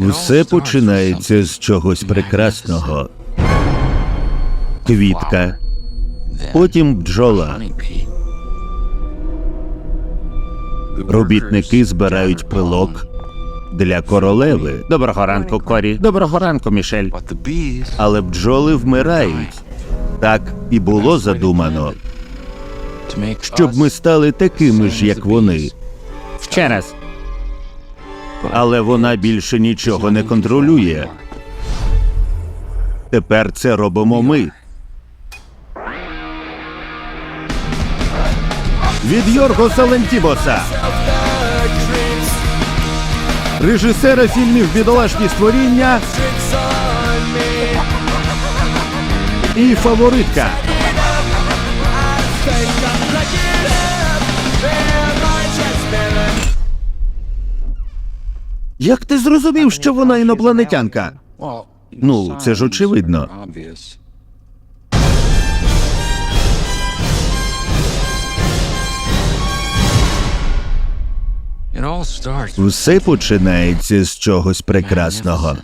Все починається з чогось прекрасного. Квітка, потім бджола. Робітники збирають пилок для королеви. Доброго ранку, Корі. Доброго ранку, Мішель. Але бджоли вмирають. Так і було задумано, щоб ми стали такими ж, як вони. Ще раз. Але вона більше нічого не контролює. Тепер це робимо ми. Від Йоргоса Лентібоса. Режисера фільмів Бідолашні створіння і фаворитка. Як ти зрозумів, що вона інопланетянка? Ну, це ж очевидно. Все починається з чогось прекрасного.